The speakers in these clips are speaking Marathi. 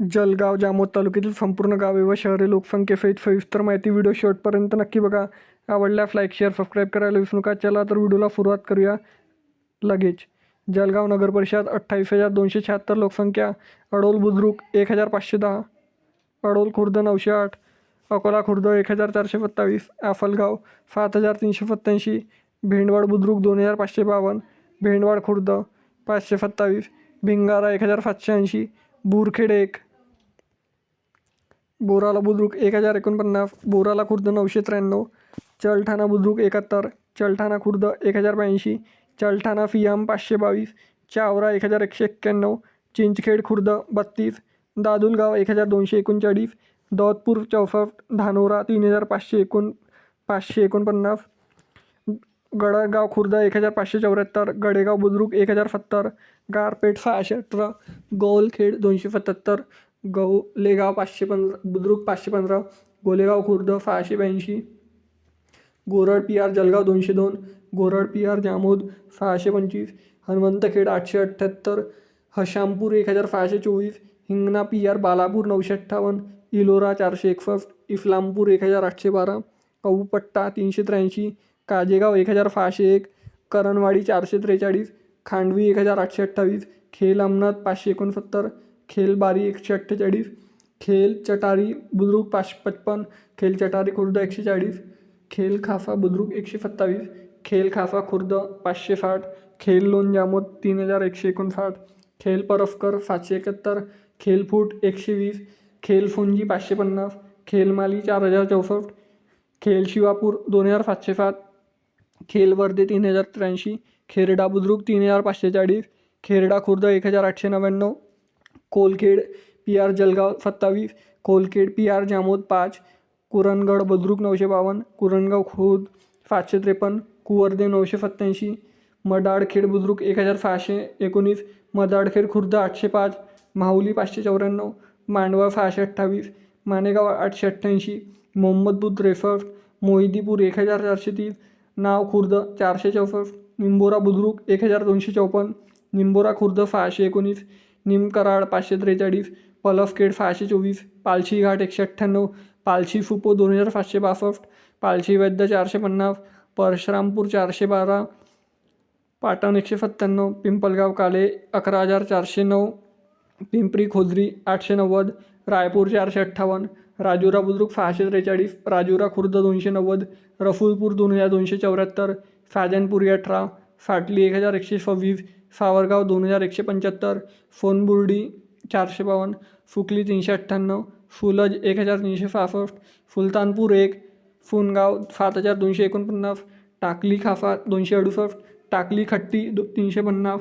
जलगाव जामोद तालुक्यातील संपूर्ण गावे व शहरे लोकसंख्येसहित सविस्तर माहिती व्हिडिओ शेवटपर्यंत नक्की बघा. आवडल्यास लाईक शेअर सबस्क्राईब करायला विसरू नका. चला तर व्हिडिओला सुरुवात करूया लगेच. जलगाव नगर परिषद अठ्ठावीस हजार दोनशे शहात्तर लोकसंख्या अडोल बुद्रुक एक हजार पाचशे दहा अडोल खुर्द नऊशे आठ अकोला खुर्द एक हजार चारशे सत्तावीस आफलगाव सात हजार तीनशे सत्त्याऐंशी भेंडवाड बुद्रुक दोन हजार पाचशे बावन्न भेंडवाड खुर्द पाचशे सत्तावीस भिंगारा एक हजार सातशे ऐंशी बुरखेड एक बोराला बुद्रुक एक हजार एकोणपन्नास बोराला खुर्द नऊशे त्र्याण्णव चलठाणा बुद्रुक एकाहत्तर चलठाणा खुर्द एक हजार ब्याऐंशी चलठाणा फियाम पाचशे बावीस चावरा एक हजार एकशे एक्क्याण्णव चिंचखेड खुर्द बत्तीस दादुलगाव एक हजार दोनशे एकोणचाळीस दौदपूर चौसष्ट धानोरा तीन हजार पाचशे एकोण पाचशे एकोणपन्नास गडगाव खुर्द एक हजार पाचशे चौऱ्याहत्तर गडेगाव बुद्रुक एक हजार सत्तर गारपेठ सहाशे अठरा गोलखेड दोनशे सत्याहत्तर गौलेगाव पाचशे पंधरा बुद्रुक पाचशे पंधरा गोलेगाव खुर्द सहाशे ब्याऐंशी गोरड पी आर जलगाव दोनशे दोन गोरड पी आर जामोद सहाशे पंचवीस हनुमंतखेड आठशे अठ्ठ्याहत्तर हशामपूर एक हजार सहाशे चोवीस हिंगणा पी आर बालापूर नऊशे अठ्ठावन्न इलोरा चारशे एकसष्ट इस्लामपूर एक हजार आठशे बारा कऊपट्टा तीनशे त्र्याऐंशी काजेगाव एक हजार सहाशे एक करणवाडी चारशे त्रेचाळीस खांडवी एक हजार आठशे अठ्ठावीस खेल अमनाथ पाचशे एकोणसत्तर खेल बारी एकशे अठ्ठेचाळीस खेल चटारी बुद्रुक पाचशे पचपन खेल चटारी खुर्द एकशे चाळीस खेल खाफा बुद्रुक एकशे सत्तावीस खेल खाफा खुर्द पाचशे साठ खेल लोन जामोद तीन हजार एकशे एकोणसाठ खेल परस्कर सातशे एकाहत्तर खेल फूट एकशे वीस खेल फोंजी पाचशे पन्नास खेल माली चार हजार चौसष्ट खेल शिवापूर दोन हजार सातशे सात खेल वर्धे तीन हजार त्र्याऐंशी खेरडा बुद्रुक तीन हजार पाचशे चाळीस खेरडा खुर्द एक हजार आठशे नव्याण्णव कोलखेड पी आर जलगाव सत्तावीस कोलखेड पी आर जामोद पाच कुरणगड बुद्रुक नऊशे बावन्न कुरणगाव खुर्द सातशे त्रेपन्न कुवर्दे नऊशे सत्त्याऐंशी मडाडखेड बुद्रुक एक हजार सहाशे एकोणीस मदाडखेड खुर्द आठशे पाच माहुली पाचशे चौऱ्याण्णव मांडवा सहाशे अठ्ठावीस मानेगाव आठशे अठ्ठ्याऐंशी मोहम्मदपूर त्रेसष्ट मोहिदीपूर एक हजार चारशे तीस नाव खुर्द चारशे चौसष्ट निंबोरा बुद्रुक एक हजार दोनशे चौपन्न निंबोरा खुर्द सहाशे एकोणीस निमकराड पाचशे त्रेचाळीस पलसखेड सहाशे चोवीस पालशी घाट एकशे अठ्ठ्याण्णव पालशी फुपो दोन हजार सातशे बासष्ट पालशी वैद्य चारशे पन्नास परशुरामपूर चारशे बारा पाटण एकशे सत्त्याण्णव पिंपलगाव काले अकरा हजार चारशे नऊ पिंपरी खोजरी आठशे नव्वद रायपूर चारशे अठ्ठावन्न राजुरा बुद्रुक सहाशे त्रेचाळीस राजुरा खुर्द दोनशे नव्वद रफुलपूर दोन हजार दोनशे चौऱ्याहत्तर साजनपुरी अठरा फाटली एक हजार एकशे सव्वीस सावरगाव दोन हजार एकशे पंच्याहत्तर फोनबुर्डी चारशे बावन्न फुकली तीनशे अठ्ठ्याण्णव फुलज एक हजार तीनशे सहासष्ट सुलतानपूर एक फुनगाव सात हजार दोनशे एकोणपन्नास टाकली खाफा दोनशे अडुसष्ट टाकली खट्टी दो तीनशे पन्नास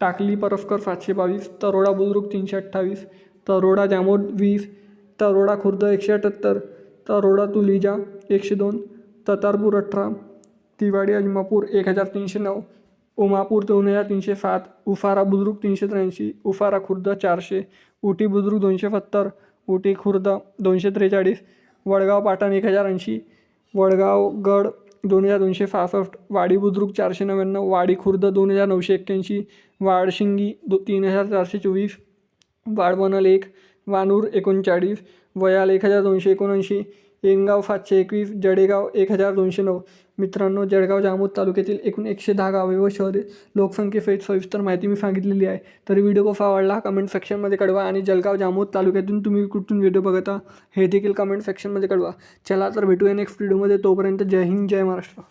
टाकली परस्कर सातशे बावीस तरोडा बुद्रुक तीनशे अठ्ठावीस तरोडा जामोद वीस तरोडा खुर्द एकशे अठ्ठ्याहत्तर तरोडा तुलिजा एकशे दोन ततारपूर अठरा तिवाडी अजमापूर एक हजार तीनशे नऊ उमापूर दोन हजार तीनशे सात उफारा बुद्रुक तीनशे त्र्याऐंशी उफारा खुर्द चारशे उटी बुद्रुक दोनशे सत्तर उटी खुर्द दोनशे त्रेचाळीस वडगाव पाटण एक हजार ऐंशी वडगाव गड दोन हजार दोनशे सहासष्ट वाडी बुद्रुक चारशे नव्याण्णव वाडी खुर्द दोन हजार नऊशे एक्क्याऐंशी वाडशिंगी दो तीन हजार चारशे चोवीस वाळवणल एक वानूर एकोणचाळीस वयाल एक हजार दोनशे एकोणऐंशी एंगाव सातशे एकवीस जडेगाव एक हजार दोनशे नऊ. मित्रांनो जळगाव जामोद तालुक्यातील एकूण एकशे दहा गावे व शहरे लोकसंख्येसहित सविस्तर माहिती मी सांगितलेली आहे. तर व्हिडिओ कसा आवडला कमेंट सेक्शनमध्ये कळवा आणि जळगाव जामोद तालुक्यातून तुम्ही कुठून व्हिडिओ बघता हे देखील कमेंट सेक्शनमध्ये कळवा. चला तर भेटूया नेक्स्ट व्हिडिओमध्ये. तोपर्यंत जय हिंद जय महाराष्ट्र.